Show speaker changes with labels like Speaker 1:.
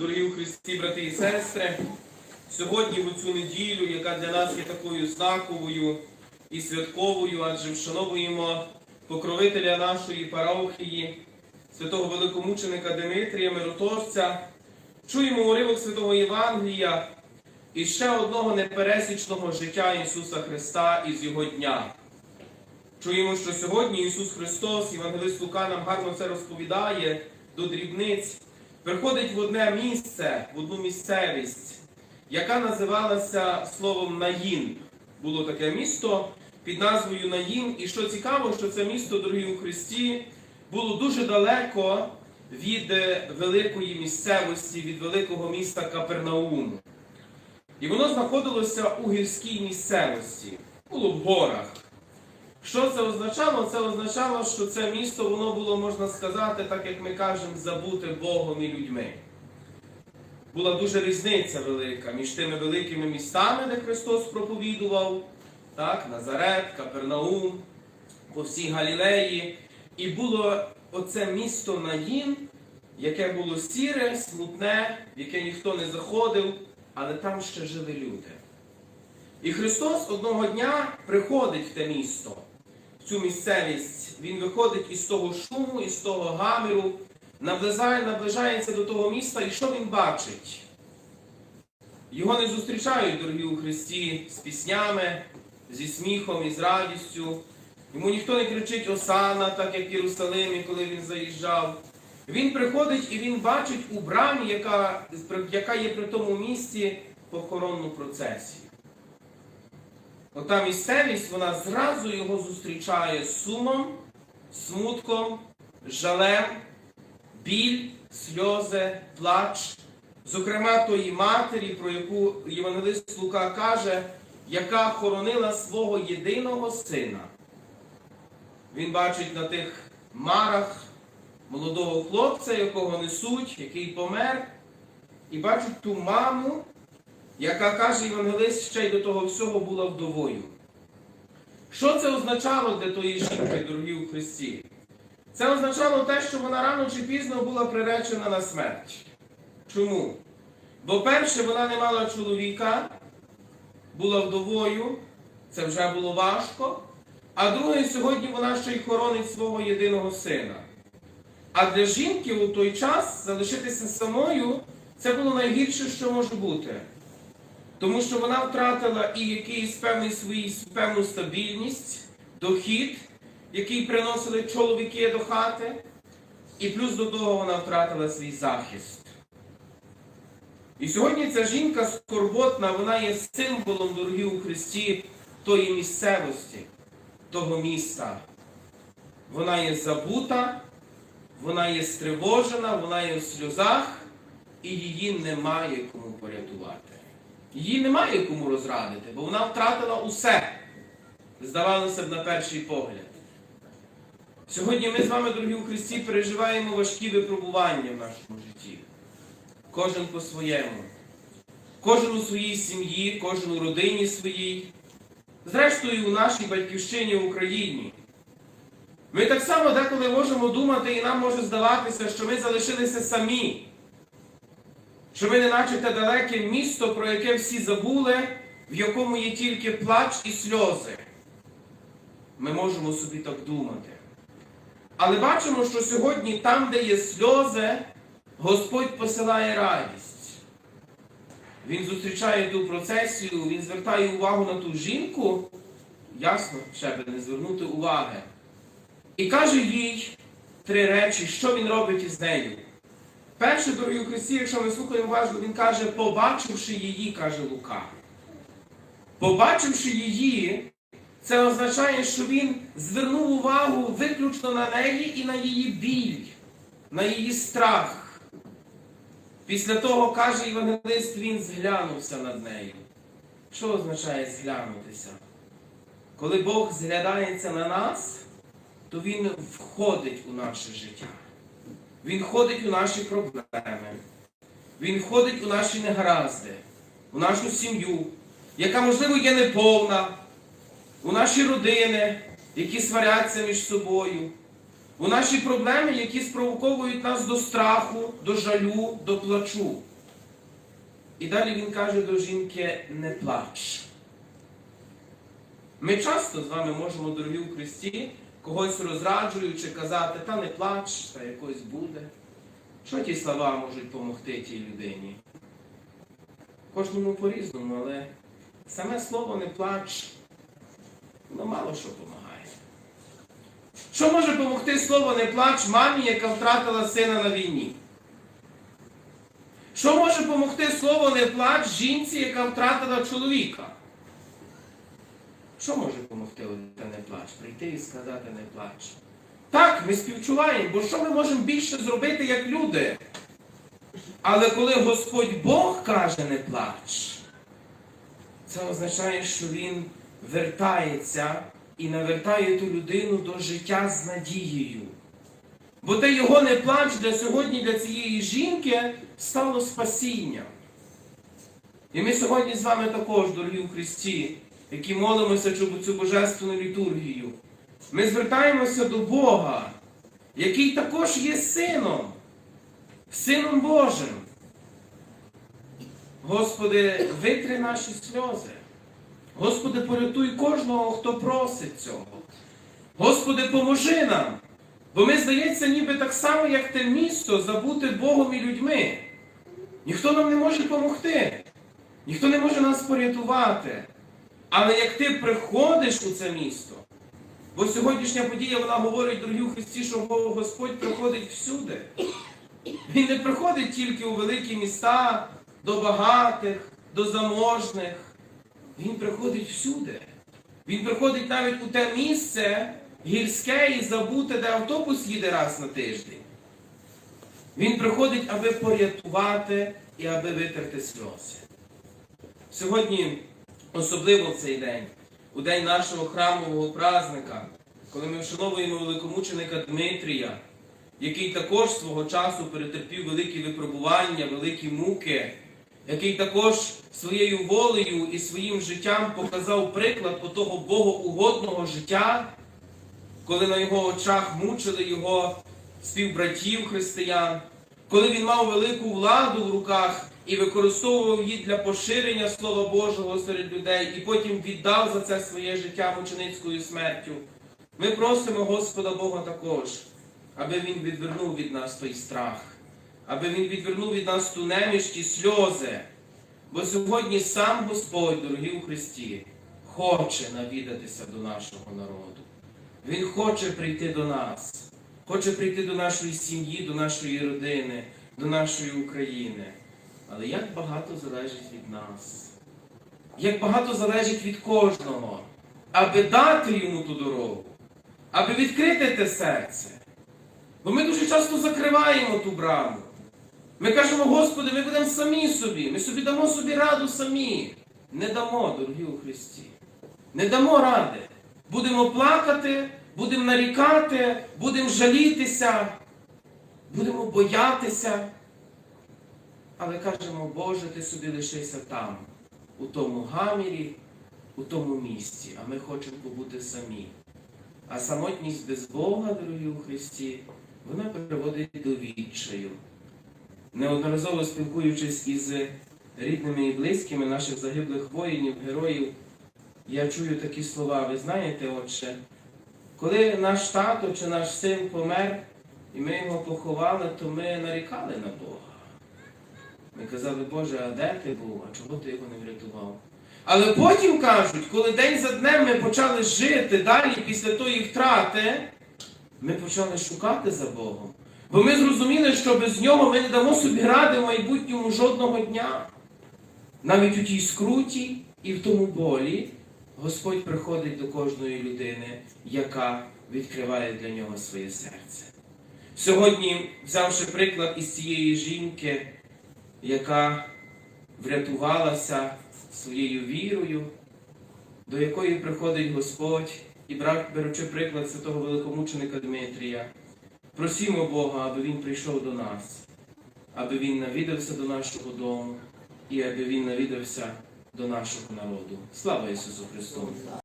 Speaker 1: Дорогі у Христі, брати і сестри, сьогодні в цю неділю, яка для нас є такою знаковою і святковою, адже вшановуємо покровителя нашої парохії, святого великомученика Димитрія, миротворця, чуємо уривок Святого Євангелія і ще одного непересічного життя Ісуса Христа із Його дня. Чуємо, що сьогодні Ісус Христос, Євангелист Лука нам гарно це розповідає до дрібниць, приходить в одне місце, в одну місцевість, яка називалася словом Наїн. Було таке місто під назвою Наїн. І що цікаво, що це місто, дорогі у Христі, було дуже далеко від е, великої місцевості, від великого міста Капернауму. І воно знаходилося у гірській місцевості, було в горах. Що це означало? Це означало, що це місто воно було, можна сказати, так як ми кажемо, забуте Богом і людьми. Була дуже різниця велика між тими великими містами, де Христос проповідував, так, Назарет, Капернаум, по всій Галілеї. І було оце місто Наїн, яке було сіре, смутне, в яке ніхто не заходив, але там ще жили люди. І Христос одного дня приходить в те місто, цю місцевість. Він виходить із того шуму, із того гаміру, наближає, наближається до того міста, і що він бачить? Його не зустрічають, дорогі у Христі, з піснями, зі сміхом і з радістю. Йому ніхто не кричить Осана, так як в Єрусалимі, коли він заїжджав. Він приходить і він бачить у брамі, яка, яка є при тому місці, похоронну процесію. Ота місцевість, вона зразу його зустрічає сумом, смутком, жалем, біль, сльози, плач. Зокрема, тої матері, про яку Євангелист Лука каже, яка хоронила свого єдиного сина. Він бачить на тих марах молодого хлопця, якого несуть, який помер, і бачить ту маму, яка каже Євангелист, ще й до того всього була вдовою. Що це означало для тої жінки, дорогі у Христі? Це означало те, що вона рано чи пізно була приречена на смерть. Чому? Бо перше, вона не мала чоловіка, була вдовою, це вже було важко. А друге, сьогодні вона ще й хоронить свого єдиного сина. А для жінки у той час залишитися самою це було найгірше, що може бути. Тому що вона втратила і якийсь певний свій, певну стабільність, дохід, який приносили чоловіки до хати, і плюс до того вона втратила свій захист. І сьогодні ця жінка скорботна, вона є символом, дорогі у Христі, тої місцевості, того міста. Вона є забута, вона є стривожена, вона є в сльозах, і її немає кому порятувати. Її немає кому розрадити, бо вона втратила усе. Здавалося б, на перший погляд. Сьогодні ми з вами, дорогі у Христі, переживаємо важкі випробування в нашому житті. Кожен по-своєму. Кожен у своїй сім'ї, кожен у родині своїй. Зрештою, у нашій батьківщині в Україні. Ми так само деколи можемо думати, і нам може здаватися, що ми залишилися самі. Що ми не наче те далеке місто, про яке всі забули, в якому є тільки плач і сльози. Ми можемо собі так думати. Але бачимо, що сьогодні там, де є сльози, Господь посилає радість. Він зустрічає ту процесію, він звертає увагу на ту жінку, ясно, ще би не звернути уваги. І каже їй три речі, що він робить із нею. Перше, дорогі у Христі, якщо ми слухаємо уважно, він каже, побачивши її, каже Лука. Побачивши її, це означає, що він звернув увагу виключно на неї і на її біль, на її страх. Після того, каже Євангелист, він зглянувся над нею. Що означає зглянутися? Коли Бог зглядається на нас, то Він входить у наше життя. Він входить у наші проблеми. Він входить у наші негаразди, у нашу сім'ю, яка, можливо, є неповна, у наші родини, які сваряться між собою, у наші проблеми, які спровоковують нас до страху, до жалю, до плачу. І далі він каже до жінки: не плач. Ми часто з вами можемо, дорогі у Христі, когось розраджуючи, казати, та не плач, та якось буде. Що ті слова можуть допомогти тій людині? Кожному по-різному, але саме слово не плач, воно мало що допомагає. Що може допомогти слово не плач мамі, яка втратила сина на війні? Що може допомогти слово не плач жінці, яка втратила чоловіка? Що може допомогти та не плач? Прийти і сказати не плач. Так, ми співчуваємо, бо що ми можемо більше зробити як люди? Але коли Господь Бог каже не плач, це означає, що Він вертається і навертає ту людину до життя з надією. Бо те його не плач для сьогодні, для цієї жінки стало спасінням. І ми сьогодні з вами також, дорогі у Христі, які молимося цю божественну літургію. Ми звертаємося до Бога, який також є сином, сином Божим. Господи, витри наші сльози. Господи, порятуй кожного, хто просить цього. Господи, поможи нам. Бо ми, здається, ніби так само, як те місто, забути Богом і людьми. Ніхто нам не може допомогти, ніхто не може нас порятувати. Але як ти приходиш у це місто, бо сьогоднішня подія вона говорить, дорогі у Христі, що Господь приходить всюди. Він не приходить тільки у великі міста, до багатих, до заможних. Він приходить всюди. Він приходить навіть у те місце гірське і забуте, де автобус їде раз на тиждень. Він приходить, аби порятувати і аби витерти сльози. Сьогодні, особливо в цей день, у день нашого храмового празника, коли ми вшановуємо великомученика Дмитрія, який також свого часу перетерпів великі випробування, великі муки, який також своєю волею і своїм життям показав приклад того богоугодного життя, коли на його очах мучили його співбратів християн, коли він мав велику владу в руках і використовував її для поширення Слова Божого серед людей, і потім віддав за це своє життя мученицькою смертю. Ми просимо Господа Бога також, аби Він відвернув від нас той страх, аби Він відвернув від нас ту неміч, ті сльози. Бо сьогодні сам Господь, дорогі у Христі, хоче навідатися до нашого народу. Він хоче прийти до нас, хоче прийти до нашої сім'ї, до нашої родини, до нашої України. Але як багато залежить від нас, як багато залежить від кожного, аби дати йому ту дорогу, аби відкрити те серце. Бо ми дуже часто закриваємо ту браму. Ми кажемо, Господи, ми будемо самі собі, ми собі дамо собі раду самі. Не дамо, дорогі у Христі. Не дамо ради. Будемо плакати, будемо нарікати, будемо жалітися, будемо боятися. Але кажемо, Боже, ти собі лишися там, у тому гамірі, у тому місці, а ми хочемо побути самі. А самотність без Бога, дорогі у Христі, вона приводить до відчаю. Неодноразово спілкуючись із рідними і близькими наших загиблих воїнів, героїв, я чую такі слова. Ви знаєте, отче, коли наш тато чи наш син помер, і ми його поховали, то ми нарікали на Бога. Ми казали, Боже, а де ти був? А чого ти його не врятував? Але потім кажуть, коли день за днем ми почали жити далі після тої втрати, ми почали шукати за Богом. Бо ми зрозуміли, що без нього ми не дамо собі ради в майбутньому жодного дня. Навіть у тій скруті і в тому болі Господь приходить до кожної людини, яка відкриває для нього своє серце. Сьогодні, взявши приклад із цієї жінки, яка врятувалася своєю вірою, до якої приходить Господь, і беручи приклад святого великомученика Дмитрія, просімо Бога, аби Він прийшов до нас, аби Він навідався до нашого дому і аби Він навідався до нашого народу. Слава Ісусу Христу!